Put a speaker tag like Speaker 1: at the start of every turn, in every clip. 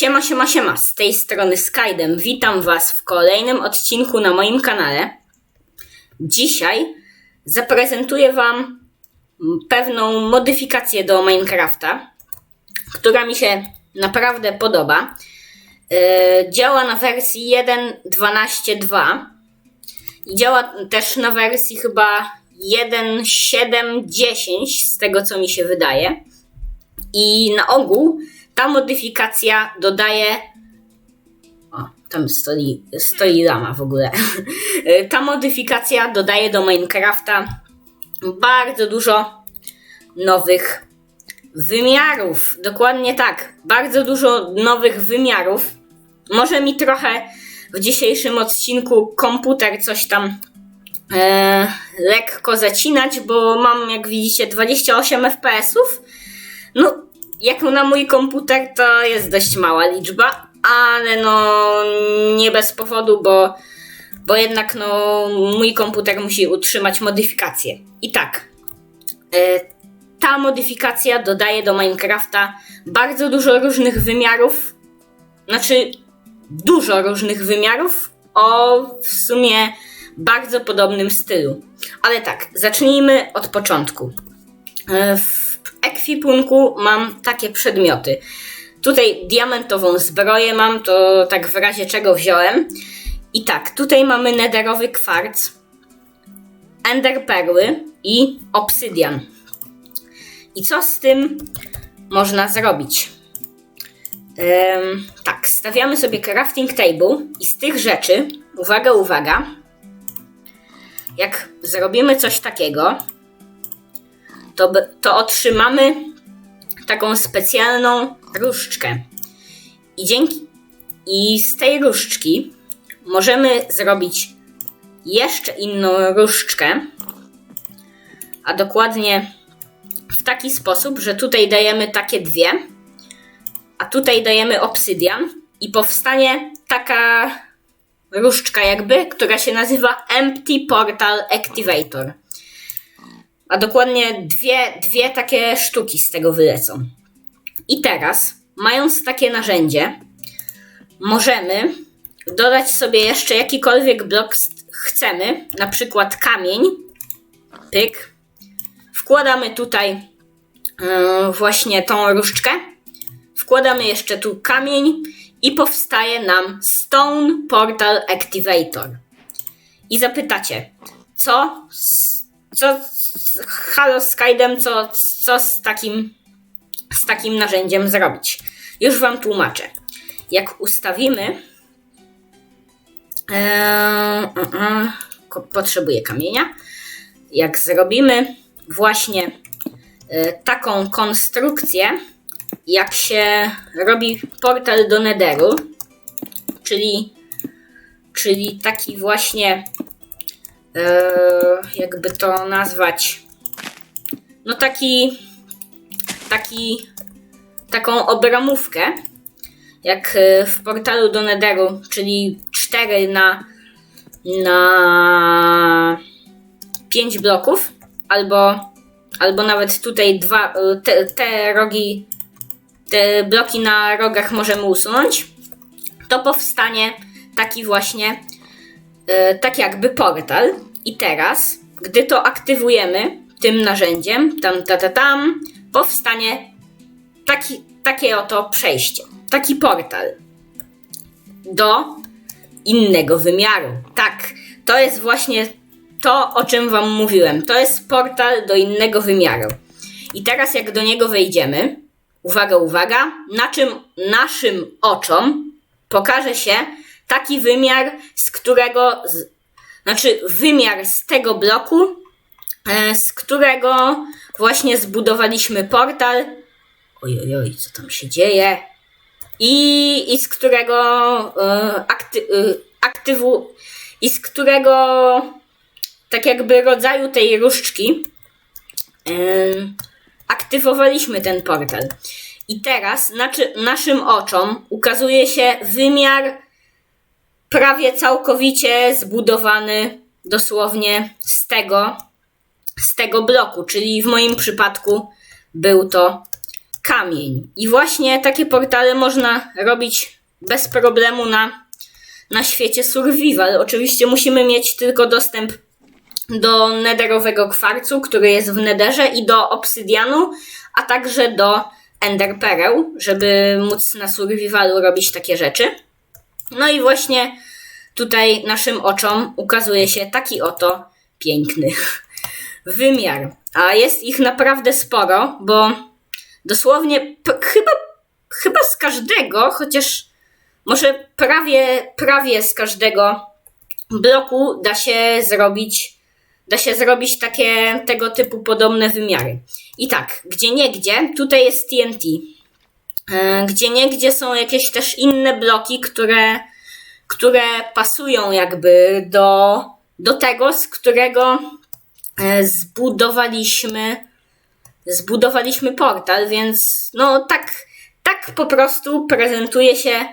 Speaker 1: Siema, siema, siema, z tej strony Skydem. Witam Was w kolejnym odcinku na moim kanale. Dzisiaj zaprezentuję Wam pewną modyfikację do Minecrafta, która mi się naprawdę podoba. Yy, działa na wersji 1.12.2 i działa też na wersji chyba 1.7.10 z tego co mi się wydaje. I na ogół ta modyfikacja dodaje. O, tam stoi, stoi lama w ogóle. Ta modyfikacja dodaje do Minecrafta bardzo dużo nowych wymiarów. Dokładnie tak. Bardzo dużo nowych wymiarów. Może mi trochę w dzisiejszym odcinku komputer coś tam e, lekko zacinać, bo mam, jak widzicie, 28 FPS-ów. No, jak na mój komputer, to jest dość mała liczba, ale no nie bez powodu, bo, bo jednak no mój komputer musi utrzymać modyfikację. I tak, e, ta modyfikacja dodaje do Minecrafta bardzo dużo różnych wymiarów, znaczy dużo różnych wymiarów o w sumie bardzo podobnym stylu. Ale tak, zacznijmy od początku. E, w ekwipunku mam takie przedmioty. Tutaj diamentową zbroję mam, to tak w razie czego wziąłem. I tak, tutaj mamy nederowy kwarc, ender perły i obsydian. I co z tym można zrobić? Um, tak, stawiamy sobie crafting table i z tych rzeczy, uwaga, uwaga, jak zrobimy coś takiego, to, to otrzymamy taką specjalną różdżkę. I dzięki i z tej różdżki możemy zrobić jeszcze inną różdżkę, a dokładnie w taki sposób, że tutaj dajemy takie dwie, a tutaj dajemy obsydian i powstanie taka różdżka jakby, która się nazywa Empty Portal Activator. A dokładnie dwie, dwie takie sztuki z tego wylecą. I teraz, mając takie narzędzie, możemy dodać sobie jeszcze jakikolwiek blok chcemy, na przykład kamień. Pyk. Wkładamy tutaj yy, właśnie tą różdżkę. Wkładamy jeszcze tu kamień i powstaje nam Stone Portal Activator. I zapytacie, co, co, halo Skydem, co, co z takim z takim narzędziem zrobić. Już Wam tłumaczę. Jak ustawimy. Ee, yy, potrzebuję kamienia. Jak zrobimy właśnie yy, taką konstrukcję, jak się robi portal do Netheru, czyli, czyli taki właśnie, jakby to nazwać, no taki taki, taką obramówkę, jak e, w portalu do Netheru, czyli 4 na, na 5 bloków, albo, albo nawet tutaj dwa, e, te, te rogi, te bloki na rogach możemy usunąć, to powstanie taki właśnie, e, tak jakby portal. I teraz, gdy to aktywujemy tym narzędziem, tam, ta, ta, tam, powstanie taki, takie oto przejście, taki portal do innego wymiaru. Tak, to jest właśnie to, o czym Wam mówiłem. To jest portal do innego wymiaru. I teraz, jak do niego wejdziemy, uwaga, uwaga, na czym naszym oczom pokaże się taki wymiar, z którego, z, znaczy wymiar z tego bloku, e, z którego Właśnie zbudowaliśmy portal. Oj, oj, co tam się dzieje? I, i z którego y, akty, y, aktywu, i z którego tak jakby rodzaju tej różdżki aktywowaliśmy ten portal. I teraz naczy, naszym oczom ukazuje się wymiar prawie całkowicie zbudowany dosłownie z tego, z tego bloku, czyli w moim przypadku był to kamień. I właśnie takie portale można robić bez problemu na, na świecie survival. Oczywiście musimy mieć tylko dostęp do nederowego kwarcu, który jest w nederze i do obsydianu, a także do enderpereł, żeby móc na survivalu robić takie rzeczy. No i właśnie tutaj naszym oczom ukazuje się taki oto piękny wymiar. A jest ich naprawdę sporo, bo dosłownie chyba, chyba z każdego, chociaż może prawie, prawie z każdego bloku da się zrobić da się zrobić takie tego typu podobne wymiary. I tak, gdzie niegdzie, tutaj jest TNT. E, gdzie niegdzie są jakieś też inne bloki, które, które pasują jakby do, do tego, z którego e, zbudowaliśmy zbudowaliśmy portal, więc no tak, tak po prostu prezentuje się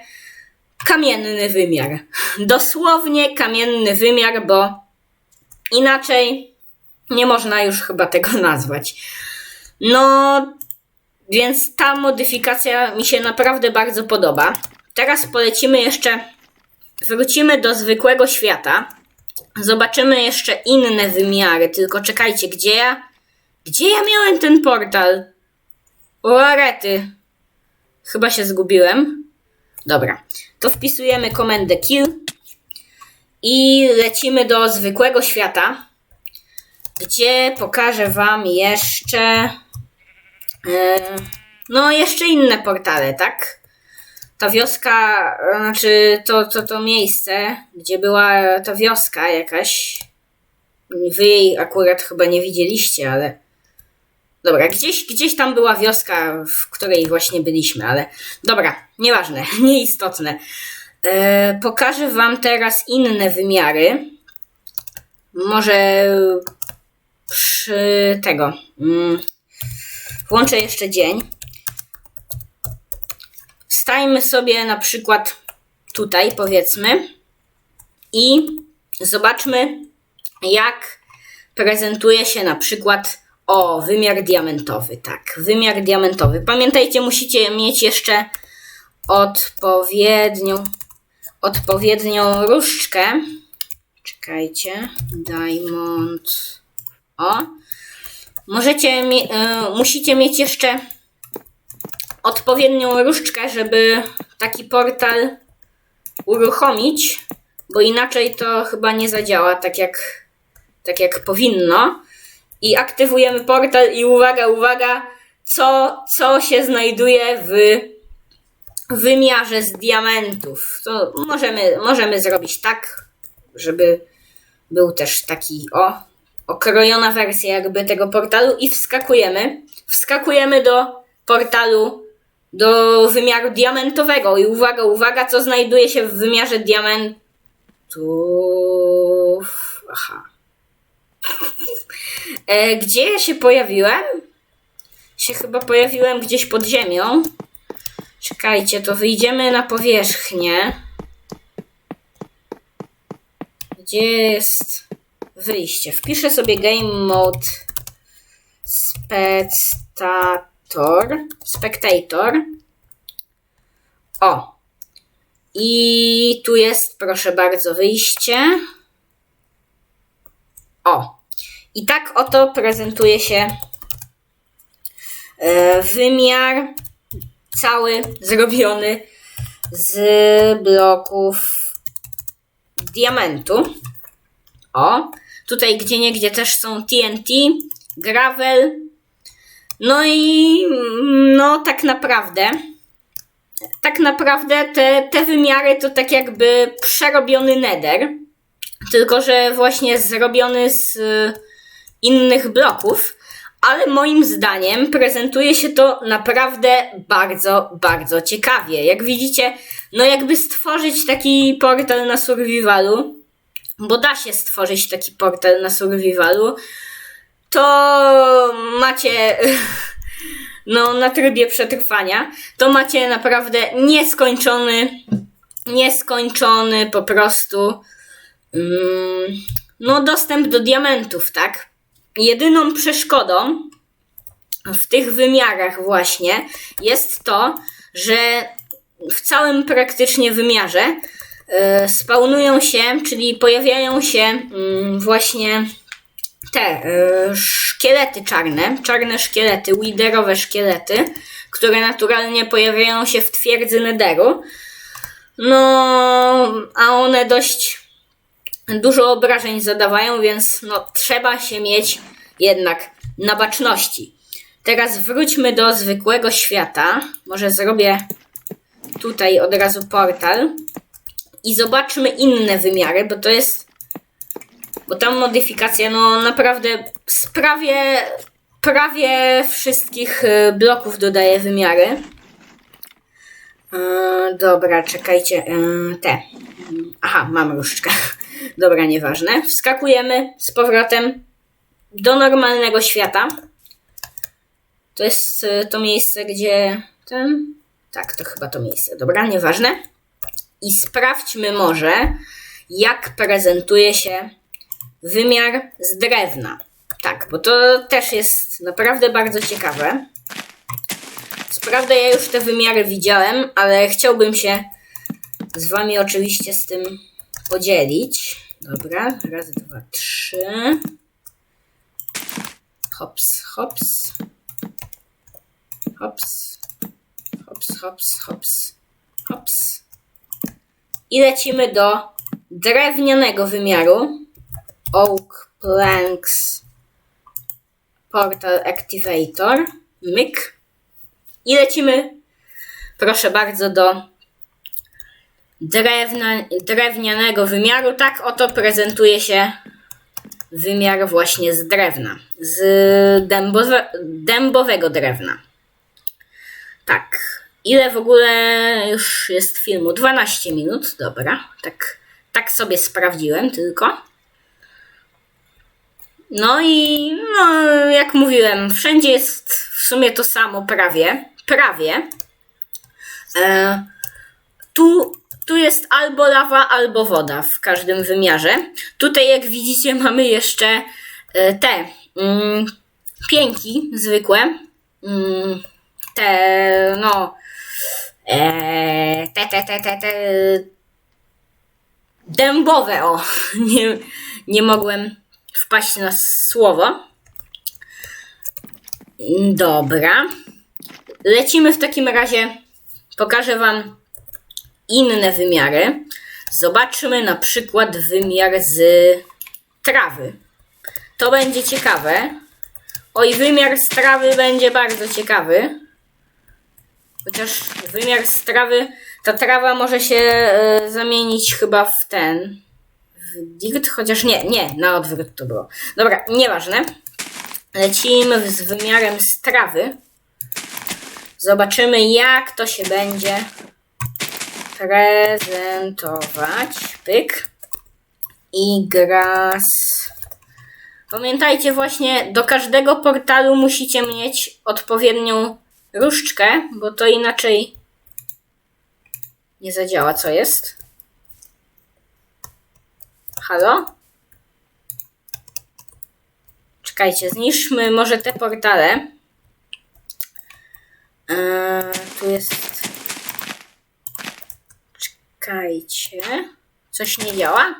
Speaker 1: kamienny wymiar. Dosłownie kamienny wymiar, bo inaczej nie można już chyba tego nazwać. No, więc ta modyfikacja mi się naprawdę bardzo podoba. Teraz polecimy jeszcze, wrócimy do zwykłego świata. Zobaczymy jeszcze inne wymiary, tylko czekajcie, gdzie ja gdzie ja miałem ten portal? O, arety. Chyba się zgubiłem. Dobra. To wpisujemy komendę kill i lecimy do zwykłego świata, gdzie pokażę wam jeszcze no jeszcze inne portale, tak? Ta wioska, znaczy to, to, to miejsce, gdzie była ta wioska jakaś. Wy jej akurat chyba nie widzieliście, ale Dobra, gdzieś, gdzieś tam była wioska, w której właśnie byliśmy, ale dobra, nieważne, nieistotne. E, pokażę Wam teraz inne wymiary. Może przy tego. Mm, włączę jeszcze dzień. Stajmy sobie na przykład tutaj, powiedzmy, i zobaczmy, jak prezentuje się na przykład o, wymiar diamentowy, tak, wymiar diamentowy. Pamiętajcie, musicie mieć jeszcze odpowiednią, odpowiednią różdżkę. Czekajcie, diamond. O, możecie, y, musicie mieć jeszcze odpowiednią różdżkę, żeby taki portal uruchomić, bo inaczej to chyba nie zadziała tak jak, tak jak powinno i aktywujemy portal i uwaga, uwaga, co, co się znajduje w wymiarze z diamentów. To możemy, możemy zrobić tak, żeby był też taki, o, okrojona wersja jakby tego portalu i wskakujemy. Wskakujemy do portalu, do wymiaru diamentowego i uwaga, uwaga, co znajduje się w wymiarze diamentów. Aha. E, gdzie ja się pojawiłem? Się chyba pojawiłem gdzieś pod ziemią. Czekajcie, to wyjdziemy na powierzchnię. Gdzie jest wyjście? Wpiszę sobie game mode spectator. Spectator. O. I tu jest, proszę bardzo, wyjście. O. I tak oto prezentuje się e, wymiar cały zrobiony z bloków diamentu. O, tutaj gdzie niegdzie też są TNT, gravel. No i no tak naprawdę tak naprawdę te, te wymiary to tak jakby przerobiony nether. Tylko, że właśnie zrobiony z innych bloków, ale moim zdaniem prezentuje się to naprawdę bardzo, bardzo ciekawie. Jak widzicie, no jakby stworzyć taki portal na survivalu, bo da się stworzyć taki portal na survivalu, to macie no na trybie przetrwania, to macie naprawdę nieskończony, nieskończony po prostu mm, no dostęp do diamentów, tak? jedyną przeszkodą w tych wymiarach właśnie jest to, że w całym praktycznie wymiarze spawnują się, czyli pojawiają się mm, właśnie te e, szkielety czarne, czarne szkielety, widerowe szkielety, które naturalnie pojawiają się w twierdzy Netheru. No, a one dość dużo obrażeń zadawają, więc no, trzeba się mieć jednak na baczności. Teraz wróćmy do zwykłego świata. Może zrobię tutaj od razu portal i zobaczmy inne wymiary, bo to jest. Bo tam modyfikacja, no naprawdę sprawie prawie wszystkich y, bloków dodaje wymiary. Yy, dobra, czekajcie. Te. Aha, mam różdżkę. Dobra, nieważne. Wskakujemy z powrotem do normalnego świata. To jest y, to miejsce, gdzie ten. Tak, to chyba to miejsce. Dobra, nieważne. I sprawdźmy może, jak prezentuje się wymiar z drewna. Tak, bo to też jest naprawdę bardzo ciekawe. Sprawdę ja już te wymiary widziałem, ale chciałbym się z wami oczywiście z tym podzielić. Dobra, raz, dwa, trzy. Hops. Hops. Hops, hops, hops. Hops. I lecimy do drewnianego wymiaru. Oak Planks Portal Activator. Myk. I lecimy, proszę bardzo, do drewna, drewnianego wymiaru. Tak oto prezentuje się wymiar właśnie z drewna. Z dębowe, dębowego drewna. Tak. Ile w ogóle już jest filmu? 12 minut, dobra. Tak, tak sobie sprawdziłem tylko. No i no, jak mówiłem, wszędzie jest w sumie to samo prawie. Prawie. E, tu, tu jest albo lawa, albo woda w każdym wymiarze. Tutaj, jak widzicie, mamy jeszcze e, te mm, pięki zwykłe. Mm, te, no, te, te, te, te, te, dębowe, o, nie, nie mogłem wpaść na słowo. Dobra. Lecimy w takim razie. Pokażę Wam inne wymiary. Zobaczmy na przykład wymiar z trawy. To będzie ciekawe. Oj, wymiar z trawy będzie bardzo ciekawy. Chociaż wymiar z trawy, ta trawa może się y, zamienić chyba w ten. W dirt, chociaż nie, nie, na odwrót to było. Dobra, nieważne. Lecimy z wymiarem z trawy. Zobaczymy, jak to się będzie prezentować. Pyk. I gras. Pamiętajcie właśnie, do każdego portalu musicie mieć odpowiednią różdżkę, bo to inaczej nie zadziała. Co jest? Halo? Czekajcie, zniszczmy może te portale. Eee, tu jest. Czekajcie. Coś nie działa?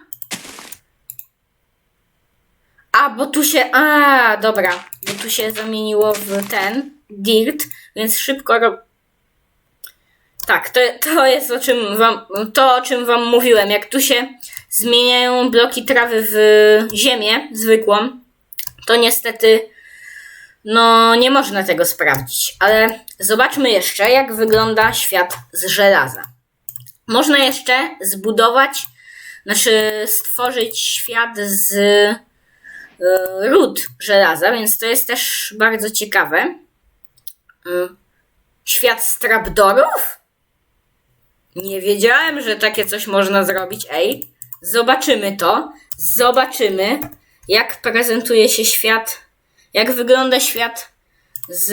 Speaker 1: A, bo tu się. A, dobra. Bo tu się zamieniło w ten dirt, więc szybko rob. Tak, to, to jest o czym wam, to o czym wam mówiłem. Jak tu się zmieniają bloki trawy w ziemię zwykłą, to niestety no nie można tego sprawdzić. Ale zobaczmy jeszcze, jak wygląda świat z żelaza. Można jeszcze zbudować, znaczy stworzyć świat z y, ród żelaza, więc to jest też bardzo ciekawe. Y, świat strapdorów? Nie wiedziałem, że takie coś można zrobić. Ej, zobaczymy to. Zobaczymy, jak prezentuje się świat, jak wygląda świat z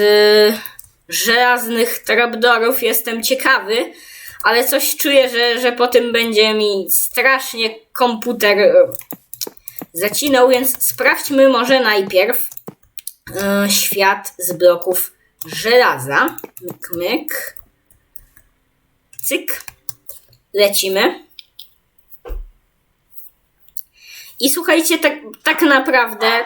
Speaker 1: żelaznych trapdorów. Jestem ciekawy, ale coś czuję, że, że po tym będzie mi strasznie komputer zacinał, więc sprawdźmy może najpierw e, świat z bloków żelaza. Myk, myk. Cyk. Lecimy. I słuchajcie, tak, tak naprawdę,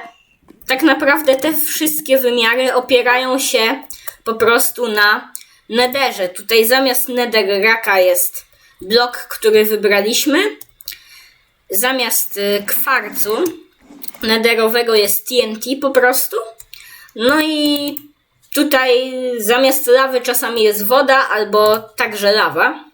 Speaker 1: tak naprawdę te wszystkie wymiary opierają się po prostu na nederze. Tutaj zamiast netherraka jest blok, który wybraliśmy. Zamiast y, kwarcu nederowego jest TNT po prostu. No i tutaj zamiast lawy czasami jest woda albo także lawa.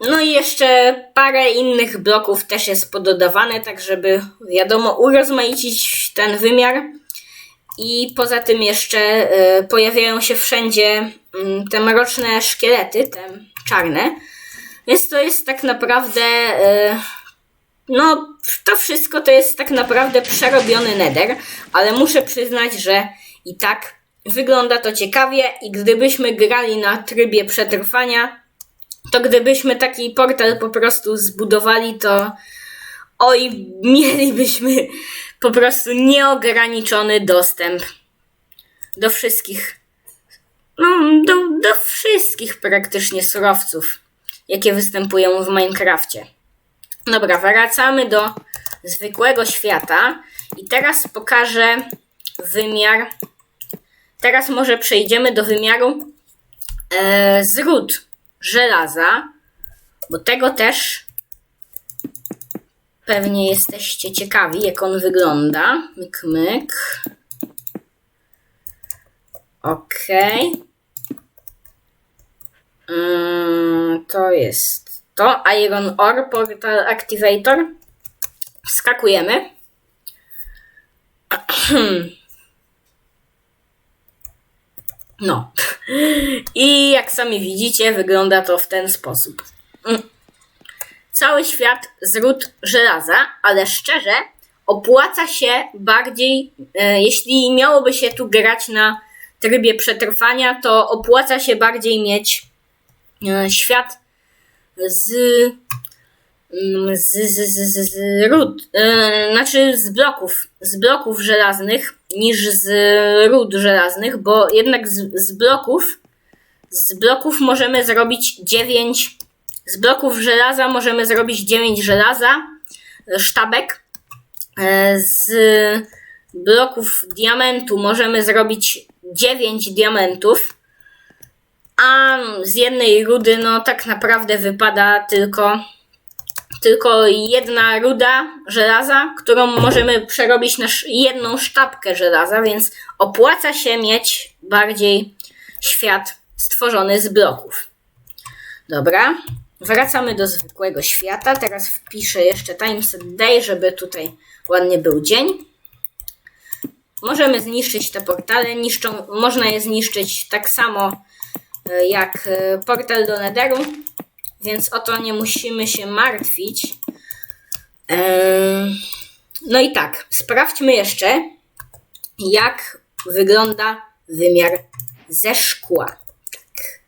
Speaker 1: No i jeszcze parę innych bloków też jest pododawane, tak żeby wiadomo urozmaicić ten wymiar. I poza tym jeszcze y, pojawiają się wszędzie y, te mroczne szkielety, te czarne. Więc to jest tak naprawdę y, no, to wszystko to jest tak naprawdę przerobiony nether, ale muszę przyznać, że i tak wygląda to ciekawie i gdybyśmy grali na trybie przetrwania, to gdybyśmy taki portal po prostu zbudowali, to oj, mielibyśmy po prostu nieograniczony dostęp do wszystkich, no, do, do wszystkich praktycznie surowców, jakie występują w Minecrafcie. Dobra, wracamy do zwykłego świata i teraz pokażę wymiar. Teraz może przejdziemy do wymiaru e, z ród żelaza, bo tego też pewnie jesteście ciekawi, jak on wygląda. Myk, myk. Okej. Okay. Mm, to jest to Iron Ore Portal Activator. Wskakujemy. No. I jak sami widzicie, wygląda to w ten sposób. Cały świat z ród żelaza, ale szczerze, opłaca się bardziej, e, jeśli miałoby się tu grać na trybie przetrwania, to opłaca się bardziej mieć e, świat z, mm, z, z, z, z, z ród, yy, znaczy z bloków, z bloków żelaznych niż z ród żelaznych, bo jednak z, z bloków z bloków możemy zrobić 9 z bloków żelaza możemy zrobić 9 żelaza, sztabek. E, z bloków diamentu możemy zrobić 9 diamentów a z jednej rudy no tak naprawdę wypada tylko tylko jedna ruda żelaza, którą możemy przerobić na jedną sztabkę żelaza, więc opłaca się mieć bardziej świat stworzony z bloków. Dobra, wracamy do zwykłego świata. Teraz wpiszę jeszcze timeset day, żeby tutaj ładnie był dzień. Możemy zniszczyć te portale, niszczą, można je zniszczyć tak samo E, jak e, portal do Netheru, więc o to nie musimy się martwić. E, no i tak, sprawdźmy jeszcze, jak wygląda wymiar ze szkła. Tak.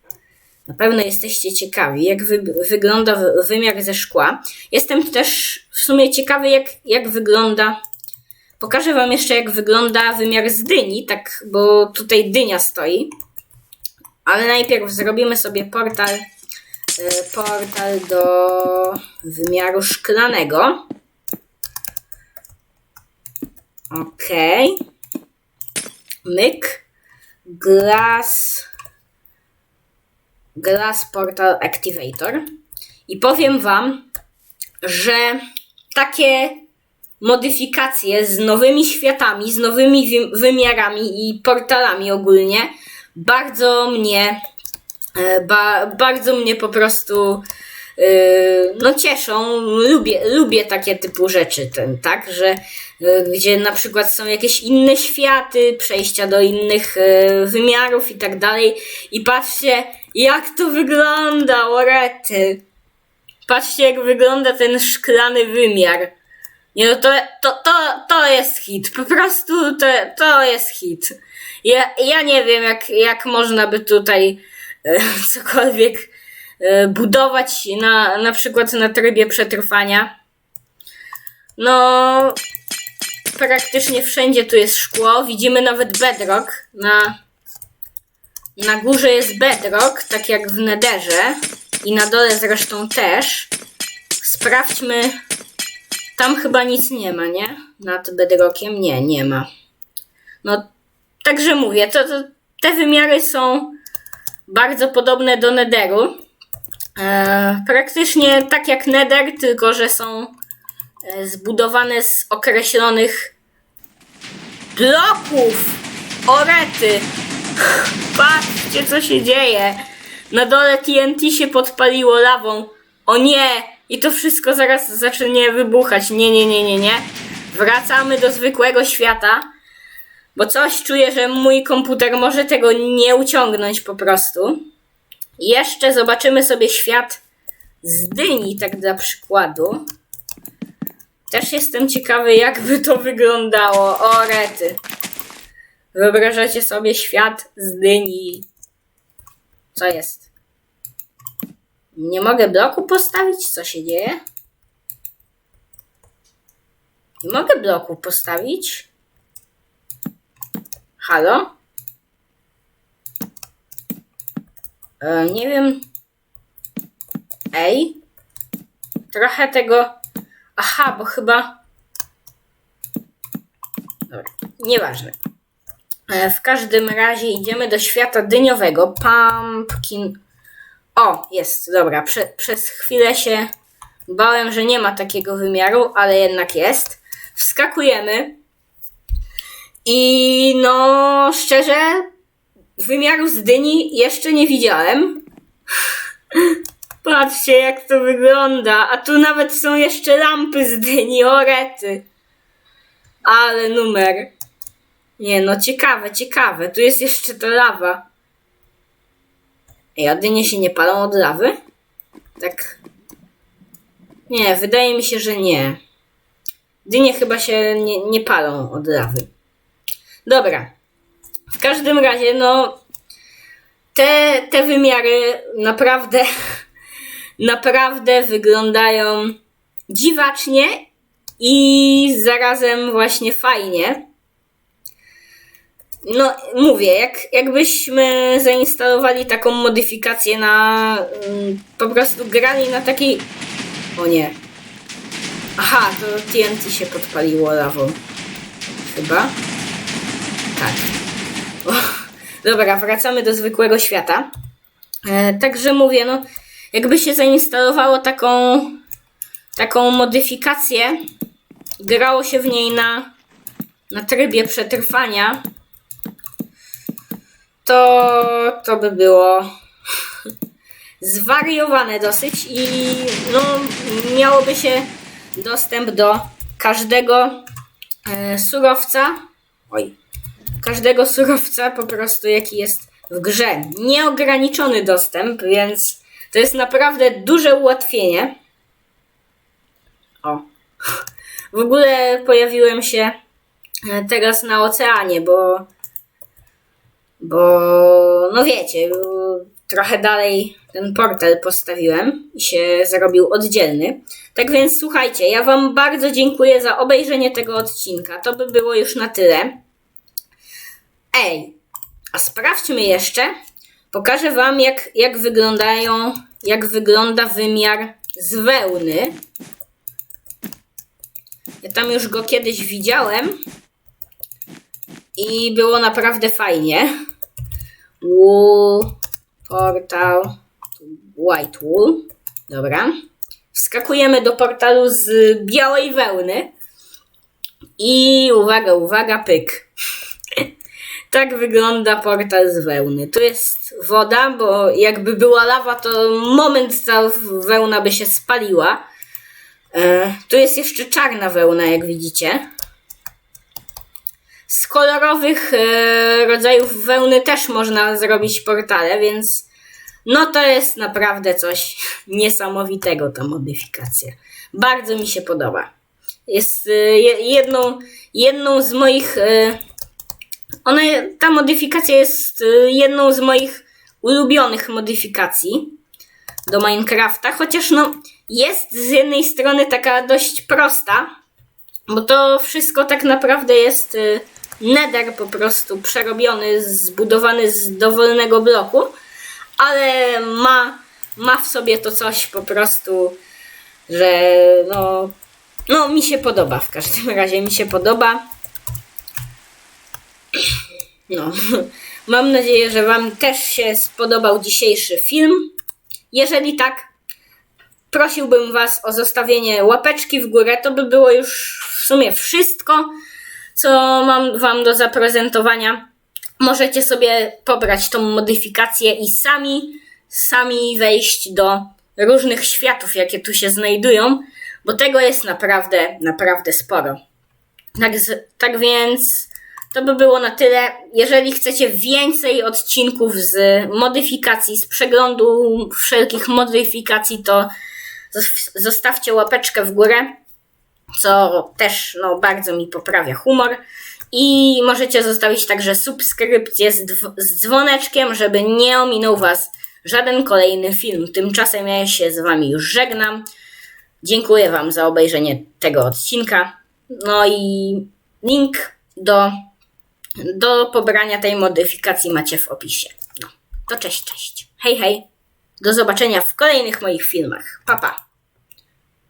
Speaker 1: Na pewno jesteście ciekawi, jak wy, wygląda wymiar ze szkła. Jestem też w sumie ciekawy, jak, jak wygląda. Pokażę Wam jeszcze, jak wygląda wymiar z dyni, tak, bo tutaj dynia stoi. Ale najpierw zrobimy sobie portal, portal do wymiaru szklanego. Ok. Myk. Glass. Glass Portal Activator. I powiem Wam, że takie modyfikacje z nowymi światami, z nowymi wymiarami i portalami ogólnie bardzo mnie, ba, bardzo mnie po prostu e, no cieszą, lubię, lubię takie typu rzeczy, ten, tak, że e, gdzie na przykład są jakieś inne światy, przejścia do innych wymiarów i tak dalej i patrzcie jak to wygląda, orety. Patrzcie jak wygląda ten szklany wymiar. Nie no, to, to, to, to jest hit, po prostu to, to jest hit. Ja, ja nie wiem, jak, jak można by tutaj e, cokolwiek e, budować na, na przykład na trybie przetrwania. No, praktycznie wszędzie tu jest szkło. Widzimy nawet bedrock. Na, na górze jest bedrock, tak jak w nederze. I na dole zresztą też. Sprawdźmy. Tam chyba nic nie ma, nie? Nad bedrockiem? Nie, nie ma. No, także mówię, to, to te wymiary są bardzo podobne do nederu. E, praktycznie tak jak nether, tylko że są e, zbudowane z określonych bloków. Orety. Patrzcie, co się dzieje. Na dole TNT się podpaliło lawą. O nie! I to wszystko zaraz zacznie wybuchać. Nie, nie, nie, nie, nie. Wracamy do zwykłego świata. Bo coś czuję, że mój komputer może tego nie uciągnąć po prostu. Jeszcze zobaczymy sobie świat z dyni, tak dla przykładu. Też jestem ciekawy, jakby to wyglądało. O, rety. Wyobrażacie sobie świat z dyni. Co jest? Nie mogę bloku postawić? Co się dzieje? Nie mogę bloku postawić? Halo? E, nie wiem. Ej. Trochę tego. Aha, bo chyba. Dobra, nieważne. E, w każdym razie idziemy do świata dyniowego. Pumpkin. O, jest, dobra. Prze przez chwilę się bałem, że nie ma takiego wymiaru, ale jednak jest. Wskakujemy. I no, szczerze, wymiaru z dyni jeszcze nie widziałem. Patrzcie, jak to wygląda. A tu nawet są jeszcze lampy z dyni, orety. Ale numer. Nie no, ciekawe, ciekawe. Tu jest jeszcze ta lawa. Ej, a dynie się nie palą od lawy? Tak. Nie, wydaje mi się, że nie. Dynie chyba się nie, nie palą od lawy. Dobra. W każdym razie, no. Te, te wymiary naprawdę, naprawdę wyglądają dziwacznie i zarazem właśnie fajnie. No, mówię, jak, jakbyśmy zainstalowali taką modyfikację na. mm, po prostu grali na takiej. O nie. Aha, to TNT się podpaliło lawą. Chyba. Tak. Dobra, wracamy do zwykłego świata. E, także mówię, no, jakby się zainstalowało taką, taką modyfikację, grało się w niej na, na trybie przetrwania, to, to by było zwariowane dosyć i no, miałoby się dostęp do każdego e, surowca. Oj, każdego surowca po prostu jaki jest w grze. Nieograniczony dostęp, więc to jest naprawdę duże ułatwienie. O. W ogóle pojawiłem się e, teraz na oceanie, bo bo no wiecie, trochę dalej ten portal postawiłem i się zrobił oddzielny. Tak więc słuchajcie, ja Wam bardzo dziękuję za obejrzenie tego odcinka. To by było już na tyle. Ej, a sprawdźmy jeszcze. Pokażę Wam, jak, jak wyglądają, jak wygląda wymiar z wełny. Ja tam już go kiedyś widziałem i było naprawdę fajnie. Wool, portal, white wool. Dobra. Wskakujemy do portalu z białej wełny. I uwaga, uwaga, pyk. Tak wygląda portal z wełny. Tu jest woda, bo jakby była lawa, to moment ta wełna by się spaliła. E, tu jest jeszcze czarna wełna, jak widzicie. Z kolorowych e, rodzajów wełny też można zrobić portale, więc no to jest naprawdę coś niesamowitego ta modyfikacja. Bardzo mi się podoba. Jest e, je- jedną, jedną z moich. E, ona, ta modyfikacja jest e, jedną z moich ulubionych modyfikacji do Minecrafta, chociaż no jest z jednej strony taka dość prosta, Bo to wszystko tak naprawdę jest y, nether po prostu przerobiony, zbudowany z dowolnego bloku, ale ma, ma w sobie to coś po prostu, że no, no mi się podoba w każdym razie, mi się podoba. No, mam nadzieję, że Wam też się spodobał dzisiejszy film. Jeżeli tak, prosiłbym Was o zostawienie łapeczki w górę. To by było już w sumie wszystko, co mam Wam do zaprezentowania. Możecie sobie pobrać tą modyfikację i sami, sami wejść do różnych światów, jakie tu się znajdują, bo tego jest naprawdę, naprawdę sporo. Tak, tak więc to by było na tyle. Jeżeli chcecie więcej odcinków z modyfikacji, z przeglądu wszelkich modyfikacji, to zos- zostawcie łapeczkę w górę, co też no, bardzo mi poprawia humor. I możecie zostawić także subskrypcję z, z dzwoneczkiem, żeby nie ominął Was żaden kolejny film. Tymczasem ja się z Wami już żegnam. Dziękuję Wam za obejrzenie tego odcinka. No i link do, do pobrania tej modyfikacji macie w opisie. No, to cześć, cześć. Hej, hej. Do zobaczenia w kolejnych moich filmach. Pa, pa.